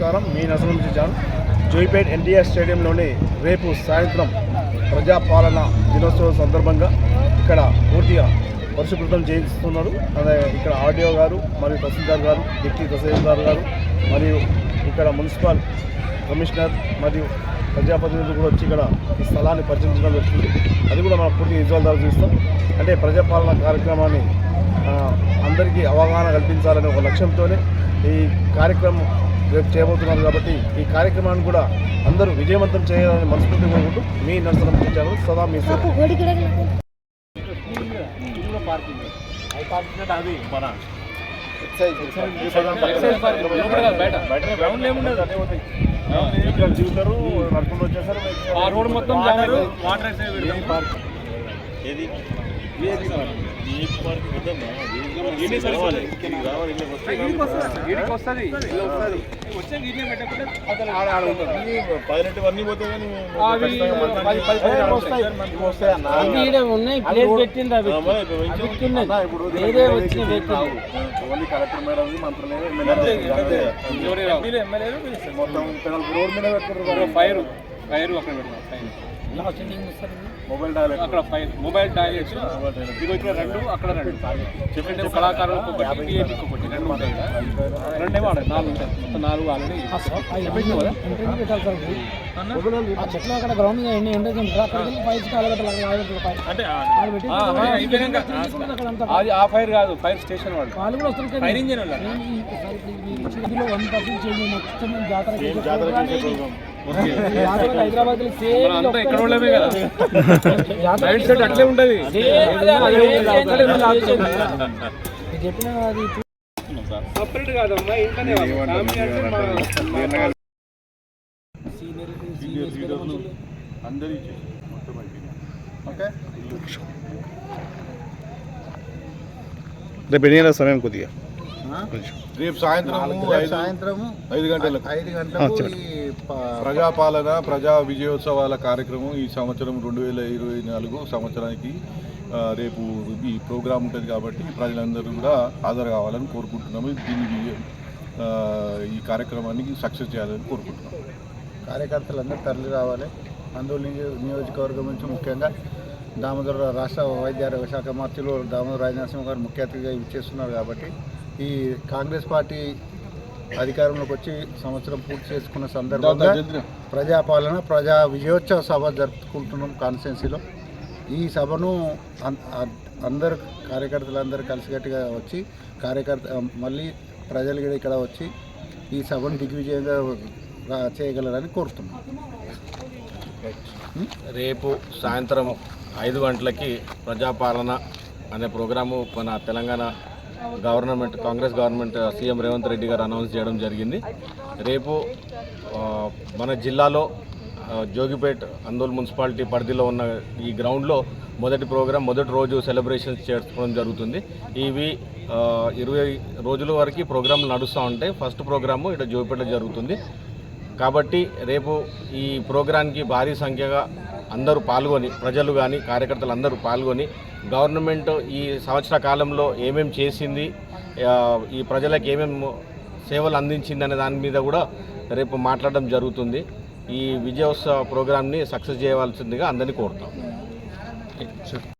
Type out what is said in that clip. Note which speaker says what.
Speaker 1: నమస్కారం. మీ నసరం నుంచి జాన్. జోయిపేట్ ఎన్టీఆర్ స్టేడియంలోని రేపు సాయంత్రం ప్రజాపాలన దినోత్సవం సందర్భంగా ఇక్కడ పూర్తిగా పరిశుభ్రతం చేయిస్తున్నారు. అదే ఇక్కడ ఆర్డీఓ గారు మరియు తహసీల్దార్ గారు డిప్యూటీ తహసీల్దార్ గారు మరియు ఇక్కడ మున్సిపల్ కమిషనర్ మరియు ప్రజాప్రతినిధులు కూడా వచ్చి ఇక్కడ ఈ స్థలాన్ని పరిశీలించడం జరుగుతుంది. అది కూడా మనం పూర్తి విజువల్ ద్వారా చూస్తాం. అంటే ప్రజాపాలన కార్యక్రమాన్ని అందరికీ అవగాహన కల్పించాలనే ఒక లక్ష్యంతోనే ఈ కార్యక్రమం రేపు చేయబోతున్నారు కాబట్టి ఈ కార్యక్రమాన్ని కూడా అందరూ విజయవంతం చేయాలని మనస్ఫూర్తి కోరుకుంటూ మీ నర్సరం ఛానల్ సదా మీ సేవ. ఇక్కడ దిగుతారు నడుచుకుంటూ వచ్చేసారు
Speaker 2: ఆ రోడ్ మొత్తం వాటర్ సైడ్ పెట్టకుండా
Speaker 1: పదినెట్టు అన్నీ
Speaker 3: ఉన్నాయి ప్లేస్ పెట్టింది అవి
Speaker 1: ఇప్పుడు
Speaker 3: వేరే వచ్చిన
Speaker 1: ఓన్లీ కలెక్టర్ మేడం మంత్రులే. మొత్తం రోడ్ మీద
Speaker 2: అక్కడ ఫైర్. ఫైర్ అక్కడ పెడతాం ఫైర్.
Speaker 1: మొబైల్ టాయిలెట్
Speaker 2: అక్కడ ఫైర్ మొబైల్ టాయిలెట్స్ ఇదిగో ఇక్కడ రెండు అక్కడ రెండు. చెప్పండి. కళాకారులకు ఒకటి ఒకటి రెండు ఉంటాయి రెండే వాడాలి నాలుగు ఉంటాయి. మొత్తం నాలుగు ఆల్రెడీ. చెప్పింది కదా
Speaker 3: ఆ చెట్లు అక్కడ గ్రౌండ్
Speaker 2: అంటే అయిపోయినాక అది ఆ ఫైర్ కాదు ఫైర్ స్టేషన్
Speaker 3: వాళ్ళు. కూడా వస్తారు
Speaker 2: ఫైర్ ఇంజిన్ వాళ్ళు.
Speaker 3: ఇందులో వన్ పర్సెంట్ చేంజ్ మొత్తం జాతర హైదరాబాద్
Speaker 2: మైండ్ సెట్ అట్లే ఉంటది
Speaker 3: చెప్పిన
Speaker 2: సపరేట్ కాదమ్మా ఇంట్లోనే
Speaker 4: రేపు ఎన్ని సమయం కొద్దిగా?
Speaker 1: రేపు సాయంత్రం
Speaker 5: సాయంత్రము
Speaker 1: ఐదు గంటలకు.
Speaker 5: ఐదు గంటలకు
Speaker 1: ప్రజాపాలన ప్రజా విజయోత్సవాల కార్యక్రమం ఈ సంవత్సరం రెండు వేల ఇరవై నాలుగు సంవత్సరానికి రేపు ఈ ప్రోగ్రాం ఉంటుంది కాబట్టి ప్రజలందరూ కూడా హాజరు కావాలని కోరుకుంటున్నాము. ఆ, ఈ కార్యక్రమానికి సక్సెస్ చేయాలని కోరుకుంటున్నాం
Speaker 5: కార్యకర్తలందరూ తరలి రావాలి. అందులో నియో- నియోజకవర్గం నుంచి ముఖ్యంగా దామోదర రాష్ట్ర వైద్య ఆరోగ్య శాఖ మంత్రులు దామోదర రాజనరసింహ గారు ముఖ్య అతిథిగా ఇచ్చేస్తున్నారు కాబట్టి ఈ కాంగ్రెస్ పార్టీ అధికారంలోకి వచ్చి సంవత్సరం పూర్తి చేసుకున్న సందర్భంగా ప్రజాపాలన ప్రజా విజయోత్సవ సభ జరుపుకుంటున్నాం కాన్స్టిట్యున్సీలో. ఈ సభను అందరు కార్యకర్తలందరూ కలిసికట్టుగా వచ్చి కార్యకర్త మళ్ళీ ప్రజలు కూడా ఇక్కడ వచ్చి ఈ సభను దిగ్విజయంగా చేయగలరని కోరుతున్నాం.
Speaker 6: రేపు సాయంత్రం ఐదు గంటలకి ప్రజాపాలన అనే ప్రోగ్రాము మన Telangana government Congress government CM Revanth Reddy గారు అనౌన్స్ చేయడం జరిగింది. రేపు మన జిల్లాలో జోగిపేట్ అందోల్ మున్సిపాలిటీ పరిధిలో ఉన్న ఈ గ్రౌండ్లో మొదటి ప్రోగ్రాం మొదటి రోజు సెలబ్రేషన్స్ చేసుకోవడం జరుగుతుంది. ఇవి ఇరవై రోజుల వరకు ప్రోగ్రాంలు నడుస్తూ ఉంటాయి. ఫస్ట్ ప్రోగ్రాము ఇక్కడ జోగిపేట జరుగుతుంది. కాబట్టి రేపు ఈ ప్రోగ్రాంకి భారీ సంఖ్యగా అందరూ పాల్గొని ప్రజలు కానీ కార్యకర్తలు అందరూ పాల్గొని గవర్నమెంట్ ఈ సంవత్సర కాలంలో ఏమేం చేసింది ఈ ప్రజలకు ఏమేం సేవలు అందించింది అనే దాని మీద కూడా రేపు మాట్లాడడం జరుగుతుంది. ఈ విజయోత్సవ ప్రోగ్రామ్ని సక్సెస్ చేయవలసిందిగా అందరినీ కోరుతాం.